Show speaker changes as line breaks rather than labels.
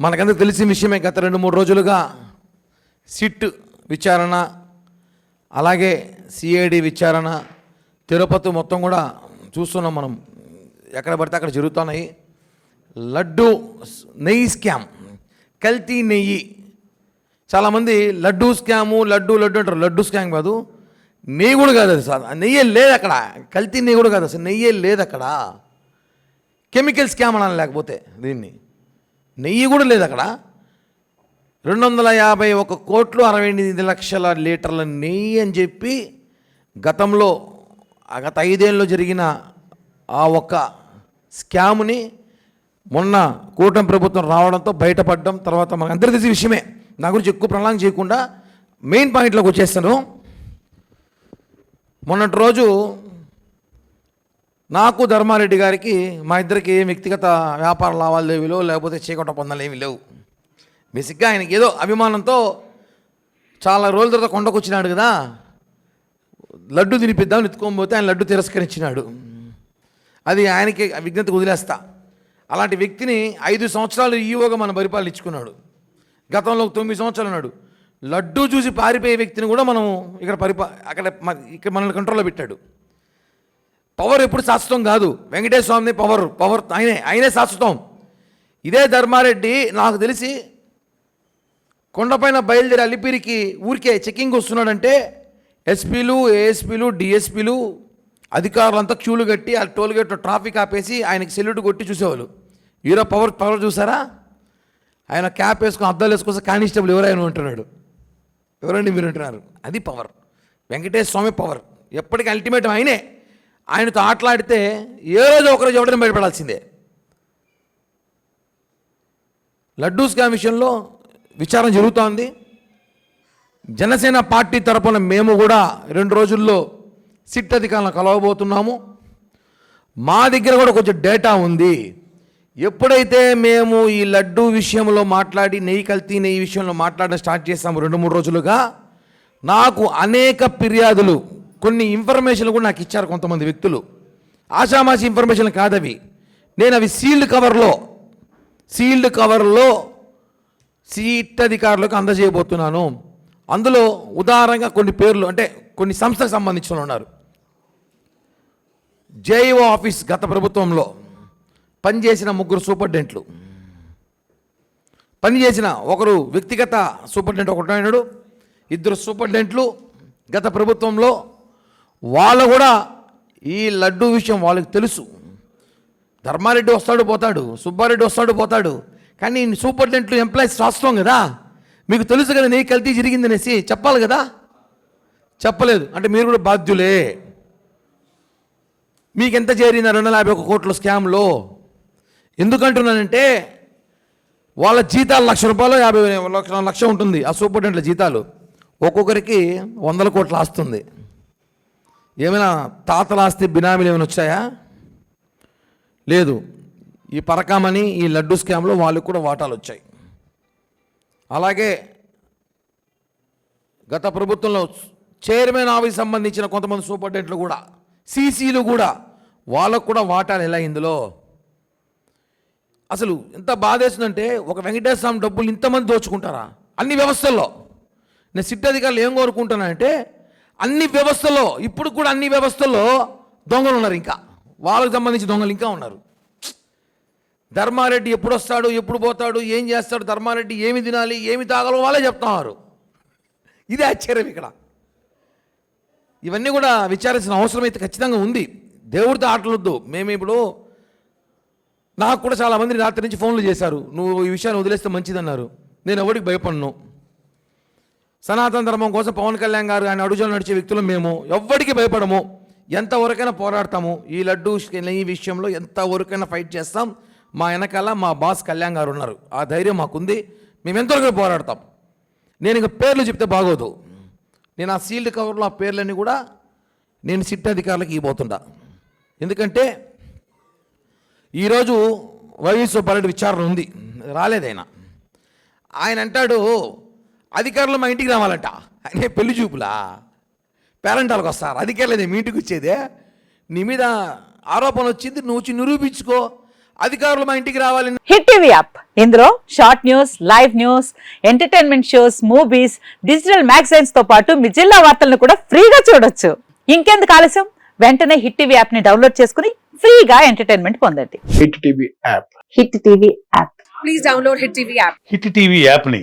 మనకందరికి తెలిసిన విషయమే గత రెండు మూడు రోజులుగా సిట్ విచారణ అలాగే సిఐడి విచారణ తిరుపతి మొత్తం కూడా చూస్తున్నాం మనం. ఎక్కడ పడితే అక్కడ జరుగుతున్నాయి. లడ్డు నెయ్యి స్కామ్ కల్తీ నెయ్యి. చాలామంది లడ్డు స్కాము లడ్డు లడ్డు అంటారు. లడ్డు స్కామ్ కాదు నెయ్యి కూడా కాదు అది సార్. నెయ్యే లేదు అక్కడ. కల్తీ నెయ్యి కూడా కాదు అసలు. నెయ్యే లేదు అక్కడ. కెమికల్ స్కామ్ అనాలి లేకపోతే దీన్ని. నెయ్యి కూడా లేదు అక్కడ. రెండు వందల యాభై ఒక కోట్లు అరవై ఎనిమిది లక్షల లీటర్ల నెయ్యి అని చెప్పి గతంలో ఆ గత ఐదేళ్ళలో జరిగిన ఆ ఒక్క స్కామ్ని మొన్న కూటమి ప్రభుత్వం రావడంతో బయటపడడం తర్వాత మాకు అందరికీ తెలిసి విషయమే. నా గురించి ఎక్కువ ప్రణాళిక చేయకుండా మెయిన్ పాయింట్లోకి వచ్చేస్తాను. మొన్నటి రోజు నాకు ధర్మారెడ్డి గారికి మా ఇద్దరికి ఏం వ్యక్తిగత వ్యాపార లావాదేవీలో లేకపోతే చీకట పొందలు ఏమీ లేవు. బేసిక్గా ఆయనకి ఏదో అభిమానంతో చాలా రోజుల తర్వాత కొండకు వచ్చినాడు కదా. లడ్డు తినిపిద్దామని ఎత్తుకోకపోతే ఆయన లడ్డు తిరస్కరించినాడు. అది ఆయనకి విజ్ఞత వదిలేస్తా. అలాంటి వ్యక్తిని ఐదు సంవత్సరాలు ఈవోగా మన పరిపాలన ఇచ్చుకున్నాడు. గతంలో తొమ్మిది సంవత్సరాలు ఉన్నాడు. లడ్డు చూసి పారిపోయే వ్యక్తిని కూడా మనం ఇక్కడ పరిపా అక్కడ ఇక్కడ మనల్ని కంట్రోల్లో పెట్టాడు. పవర్ ఎప్పుడు శాశ్వతం కాదు. వెంకటేశ్వర స్వామిని పవర్ పవర్ ఆయనే ఆయనే శాశ్వతం. ఇదే ధర్మారెడ్డి నాకు తెలిసి కొండపైన బయలుదేరి అలిపిరికి ఊరికే చెక్కింగ్ వస్తున్నాడంటే ఎస్పీలు ఏఎస్పీలు డిఎస్పీలు అధికారులంతా క్యూలు కట్టి ఆ టోల్ గేట్లో ట్రాఫిక్ ఆపేసి ఆయనకి సెల్యూట్ కొట్టి చూసేవాళ్ళు. ఈరో పవర్ పవర్ చూసారా? ఆయన క్యాప్ వేసుకుని అద్దాలు వేసుకొని కానిస్టేబుల్ ఎవరైనా ఉంటున్నాడు ఎవరండి మీరు అంటున్నారు? అది పవర్. వెంకటేశ్వర స్వామి పవర్. ఎప్పటికీ అల్టిమేట్ ఆయనే. ఆయనతో ఆటలాడితే ఏ రోజు ఒకరోజు ఎవడైనా బయటపడాల్సిందే. లడ్డూ స్కామ్ విషయంలో విచారణ జరుగుతోంది. జనసేన పార్టీ తరపున మేము కూడా రెండు రోజుల్లో సిట్ అధికారులను కలవబోతున్నాము. మా దగ్గర కూడా కొంచెం డేటా ఉంది. ఎప్పుడైతే మేము ఈ లడ్డూ విషయంలో మాట్లాడి నెయ్యి కల్తీ నెయ్యి విషయంలో మాట్లాడడం స్టార్ట్ చేస్తాము రెండు మూడు రోజులుగా నాకు అనేక ఫిర్యాదులు కొన్ని ఇన్ఫర్మేషన్లు కూడా నాకు ఇచ్చారు కొంతమంది వ్యక్తులు. ఆషామాషి ఇన్ఫర్మేషన్ కాదవి. నేను అవి సీల్డ్ కవర్లో సీల్డ్ కవర్లో సీట్ అధికారులకు అందజేయబోతున్నాను. అందులో ఉదాహరణగా కొన్ని పేర్లు అంటే కొన్ని సంస్థకు సంబంధించిన ఉన్నారు. జేఈఓ ఆఫీస్ గత ప్రభుత్వంలో పనిచేసిన ముగ్గురు సూపర్డెంట్లు పనిచేసిన ఒకరు వ్యక్తిగత సూపర్డెంట్ ఒకటి అయినాడు ఇద్దరు సూపర్డెంట్లు గత ప్రభుత్వంలో వాళ్ళు కూడా ఈ లడ్డు విషయం వాళ్ళకి తెలుసు. ధర్మారెడ్డి వస్తాడు పోతాడు. సుబ్బారెడ్డి వస్తాడు పోతాడు. కానీ సూపరింటెండెంట్లు ఎంప్లాయీస్ రాస్తాం కదా. మీకు తెలుసు కదా నీ కల్తీ జరిగిందనేసి చెప్పాలి కదా? చెప్పలేదు. అంటే మీరు కూడా బాధ్యులే. మీకు ఎంత చేరింది? రెండు వందల యాభై ఒక కోట్ల స్కామ్లో. ఎందుకంటున్నానంటే వాళ్ళ జీతాలు లక్ష రూపాయలు యాభై లక్ష లక్ష ఉంటుంది ఆ సూపరింటెండెంట్ల జీతాలు. ఒక్కొక్కరికి వందల కోట్లు ఆస్తుంది. ఏమైనా తాతల ఆస్తి బినామీలు ఏమైనా వచ్చాయా? లేదు. ఈ పరకామని ఈ లడ్డు స్కామ్లో వాళ్ళకు కూడా వాటాలు వచ్చాయి. అలాగే గత ప్రభుత్వంలో చైర్మన్ ఆఫీస్ సంబంధించిన కొంతమంది సూపరింటెండెంట్లు కూడా సీసీలు కూడా వాళ్ళకు కూడా వాటాలు ఎలా ఇందులో? అసలు ఎంత బాధేస్తుందంటే ఒక వెంకటేశ్వర స్వామి డబ్బులు ఇంతమంది దోచుకుంటారా? అన్ని వ్యవస్థల్లో. నేను సిట్ అధికారులు ఏం కోరుకుంటానంటే అన్ని వ్యవస్థలో ఇప్పుడు కూడా అన్ని వ్యవస్థల్లో దొంగలు ఉన్నారు ఇంకా. వాళ్ళకి సంబంధించి దొంగలు ఇంకా ఉన్నారు. ధర్మారెడ్డి ఎప్పుడు వస్తాడు ఎప్పుడు పోతాడు ఏం చేస్తాడు ధర్మారెడ్డి ఏమి తినాలి ఏమి తాగాలో వాళ్ళే చెప్తున్నారు. ఇదే ఆశ్చర్యం ఇక్కడ. ఇవన్నీ కూడా విచారించిన అవసరం అయితే ఖచ్చితంగా ఉంది. దేవుడితో ఆటలొద్దు. మేము ఇప్పుడు నాకు కూడా చాలామంది రాత్రి నుంచి ఫోన్లు చేశారు. నువ్వు ఈ విషయాన్ని వదిలేస్తే మంచిదన్నారు. నేను ఎవరికి భయపడను. సనాతన ధర్మం కోసం పవన్ కళ్యాణ్ గారు ఆయన అడుగులు నడిచే వ్యక్తులు మేము. ఎవ్వడికి భయపడము. ఎంతవరకైనా పోరాడతాము. ఈ లడ్డు ఈ విషయంలో ఎంతవరకైనా ఫైట్ చేస్తాం. మా వెనకాల మా బాస్ కళ్యాణ్ గారు ఉన్నారు. ఆ ధైర్యం మాకుంది. మేము ఎంతవరకు పోరాడతాం. నేను ఇక పేర్లు చెప్తే బాగోదు. నేను ఆ సీల్డ్ కవర్లో ఆ పేర్లన్నీ కూడా నేను సిట్ అధికారులకు ఇవ్వబోతుండా ఎందుకంటే ఈరోజు వైవి సుబ్బారెడ్డి విచారణ ఉంది. రాలేదైనా. ఆయన అంటాడు అధికారులు మా ఇంటికి రావాలంట. ఆయన పెళ్ళి చూపులా. పేరెంటాలకు వస్తారు. అధికారులు మీ ఇంటికి వచ్చేదే. నీ మీద ఆరోపణ వచ్చింది నువ్వు వచ్చి నిరూపించుకో. అధికారులు మా ఇంటికి రావాలని
హిట్ టీవీ యాప్. ఇందులో short news live news entertainment shows movies digital మ్యాగజైన్స్తో పాటు మీ జిల్లా వార్తలను కూడా ఫ్రీగా చూడొచ్చు. ఇంకెందుకు ఆలస్యం? వెంటనే హిట్ టీవీ యాప్ని డౌన్లోడ్ చేసుకుని ఫ్రీగా ఎంటర్టైన్మెంట్ పొందండి.
Hit TV app.
Hit TV app.
please download Hit TV app.
Hit TV యాప్ని